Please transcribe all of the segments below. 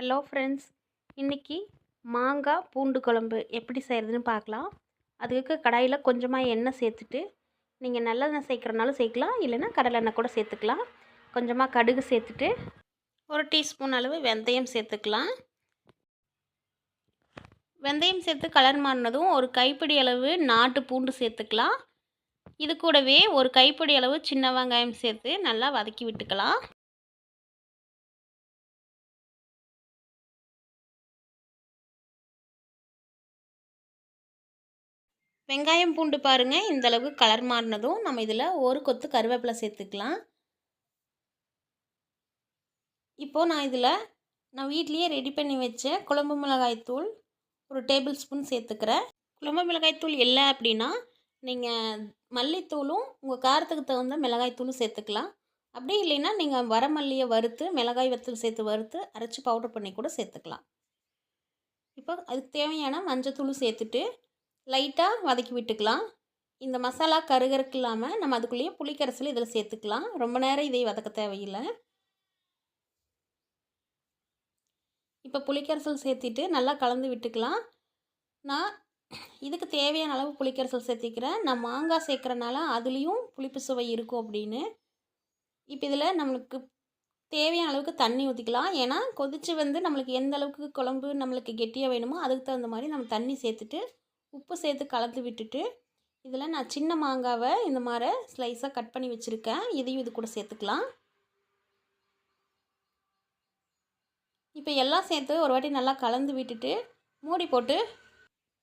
Hello friends இன்றைக்கி மாங்காய் பூண்டு குழம்பு எப்படி செய்கிறதுன்னு பார்க்கலாம். அதுக்கு கடாயில் கொஞ்சமாக எண்ணெய் சேர்த்துட்டு நீங்கள் நல்லெண்ணெய் சேர்க்குறனாலும் சேர்க்கலாம் இல்லைன்னா கடலெண்ணெய் கூட சேர்த்துக்கலாம். கொஞ்சமாக கடுகு சேர்த்துட்டு ஒரு டீஸ்பூன் அளவு வெந்தயம் சேர்த்துக்கலாம். வெந்தயம் சேர்த்து கலர் மாறினதும் ஒரு கைப்பிடி அளவு நாட்டு பூண்டு சேர்த்துக்கலாம். இது கூடவே ஒரு கைப்பிடி அளவு சின்ன வெங்காயம் சேர்த்து நல்லா வதக்கி விட்டுக்கலாம். வெங்காயம் பூண்டு பாருங்கள் இந்தளவுக்கு கலர் மாறினதும் நம்ம இதில் ஒரு கொத்து கருவேப்பிலை சேர்த்துக்கலாம். இப்போது நான் இதில் நான் வீட்லேயே ரெடி பண்ணி வச்ச குழம்பு மிளகாய் தூள் ஒரு டேபிள் ஸ்பூன் சேர்த்துக்கிறேன். குழம்பு மிளகாய் தூள் இல்லை அப்படின்னா நீங்கள் மல்லித்தூளும் உங்கள் காரத்துக்கு தகுந்த மிளகாய் தூளும் சேர்த்துக்கலாம். அப்படி இல்லைன்னா நீங்கள் வரமல்லியை வறுத்து மிளகாய் வத்தல் சேர்த்து வறுத்து அரைச்சி பவுடர் பண்ணி கூட சேர்த்துக்கலாம். இப்போ அதுக்கு தேவையான மஞ்சத்தூளும் சேர்த்துட்டு லைட்டாக வதக்கி விட்டுக்கலாம். இந்த மசாலா கருகருக்கு இல்லாமல் நம்ம அதுக்குள்ளேயே புளிக்கரைசல் இதில் சேர்த்துக்கலாம். ரொம்ப நேரம் இதை வதக்க தேவையில்லை. இப்போ புளிக்கரைசல் சேர்த்திட்டு நல்லா கலந்து விட்டுக்கலாம். நான் இதுக்கு தேவையான அளவு புளிக்கரைசல் சேர்த்திக்கிறேன். நான் மாங்காய் சேர்க்குறனால அதுலேயும் புளிப்பு சுவை இருக்கும் அப்படின்னு. இப்போ இதில் நம்மளுக்கு தேவையான அளவுக்கு தண்ணி ஊற்றிக்கலாம் ஏன்னா கொதித்து வந்து நம்மளுக்கு எந்த அளவுக்கு குழம்பு நம்மளுக்கு கெட்டியாக வேணுமோ அதுக்கு தகுந்த மாதிரி நம்ம தண்ணி சேர்த்துட்டு உப்பு சேர்த்து கலந்து விட்டுட்டு இதில் நான் சின்ன மாங்காவை இந்த மாதிரி ஸ்லைஸாக கட் பண்ணி வச்சுருக்கேன். இதையும் இது கூட சேர்த்துக்கலாம். இப்போ எல்லாம் சேர்த்து ஒரு வாட்டி நல்லா கலந்து விட்டுட்டு மூடி போட்டு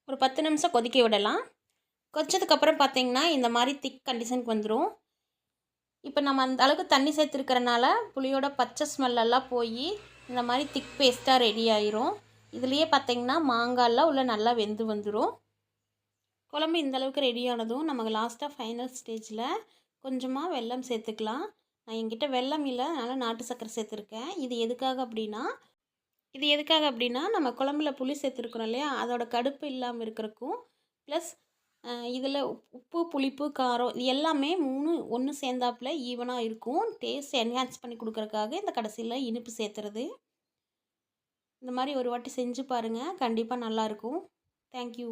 ஒரு பத்து நிமிஷம் கொதிக்க விடலாம். கொதிச்சதுக்கப்புறம் பார்த்திங்கன்னா இந்த மாதிரி திக் கண்டிஷனுக்கு வந்துடும் இப்போ நம்ம அந்த அளவுக்கு தண்ணி சேர்த்துருக்கிறனால புளியோட பச்சை ஸ்மெல்லெல்லாம் போய் இந்த மாதிரி திக் பேஸ்ட்டாக ரெடி ஆயிரும். இதுலேயே பார்த்திங்கன்னா மாங்காயெல்லாம் உள்ளே நல்லா வெந்து வந்துடும் குழம்பு இந்தளவுக்கு ரெடியானதும் நமக்கு லாஸ்ட்டாக ஃபைனல் ஸ்டேஜில் கொஞ்சமாக வெல்லம் சேர்த்துக்கலாம். நான் என்கிட்ட வெல்லம் இல்லை அதனால் நாட்டு சக்கரை சேர்த்துருக்கேன். இது எதுக்காக அப்படின்னா இது எதுக்காக அப்படின்னா நம்ம குழம்புல புளி சேர்த்துருக்குறோம் இல்லையா? அதோட கடுப்பு இல்லாமல் இருக்கிறக்கும் ப்ளஸ் இதில் உப்பு புளிப்பு காரம் இது எல்லாமே மூணு ஒன்று சேர்ந்தாப்புல ஈவனாக இருக்கும். டேஸ்ட் என்ஹான்ஸ் பண்ணி கொடுக்குறக்காக இந்த கடைசியில் இனிப்பு சேர்த்துறது. இந்த மாதிரி ஒரு வாட்டி செஞ்சு பாருங்கள் கண்டிப்பாக நல்லாயிருக்கும் தேங்க்யூ